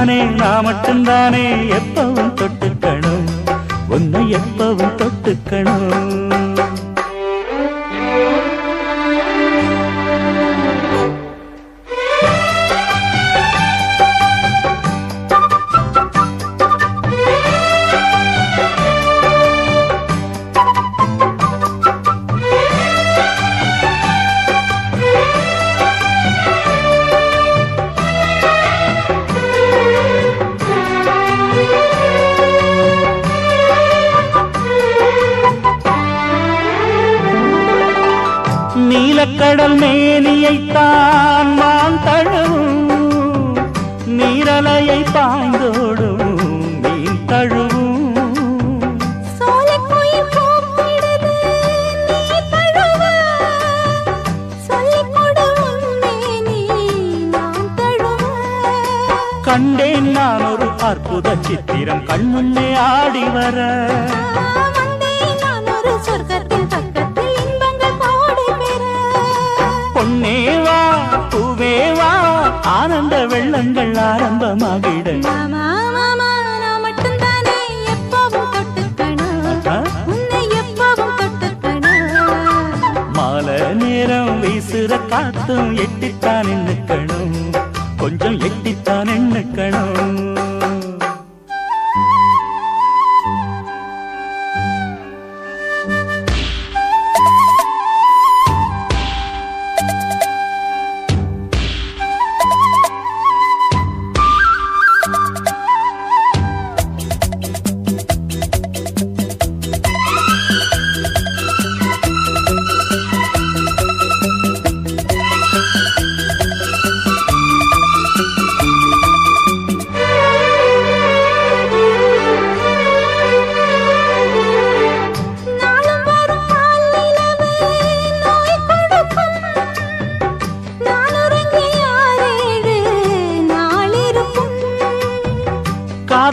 மட்டும்தானே நான் மட்டும்தானே எப்பவும் தொட்டுக்கணும். உன்னை எப்பவும் தொட்டுக்கணும். நீலக்கடல் மேனியைத்தான் மான் தழுவும். நீரலையை பாய்ந்தோடும் மீன் தழுவும். கண்டேன் நான் ஒரு அற்புத சித்திரம் கண்முன்னே ஆடி வர. ஆனந்த வெள்ளங்கள் ஆரம்பமாகிட. மாலை நேரம் வீசுற காத்தும் எட்டித்தான் நின்னுக்கணும். கொஞ்சம் எட்டித்தான் நின்னுக்கணும்.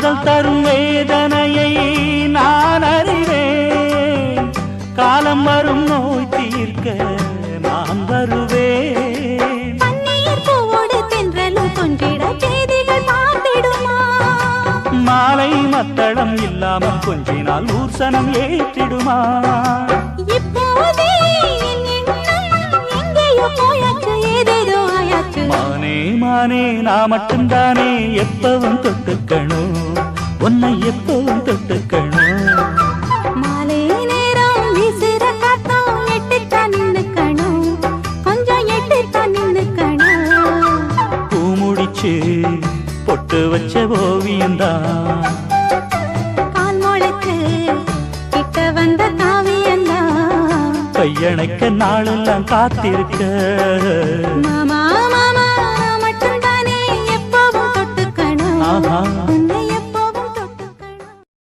காதல் தரும் வேதனையை நான் அறிவேன் காலம் வரும் நோய் தீர்க்க நான் வருவேன்? மாலை மத்தளம் இல்லாமல் கொஞ்சினால் ஊர்சனம் ஏற்றிடுமா. மானே மானே நான் மட்டும்தானே எப்பவும் தொட்டுக்கணும் உன்னை எப்பவும் தொட்டுக்கணும் மாலை நேரம் வீசுற காத்தும் எட்டித்தான் நின்னுக்கணும். கொஞ்சம் எட்டித்தான் நின்னுக்கணும். பூ முடிச்சு பொட்டு வச்ச ஓவியம்தான் கால் முளைச்சு கிட்ட வந்த காவியந்தான் கையணைக்க நாளெல்லாம் காத்திருக்க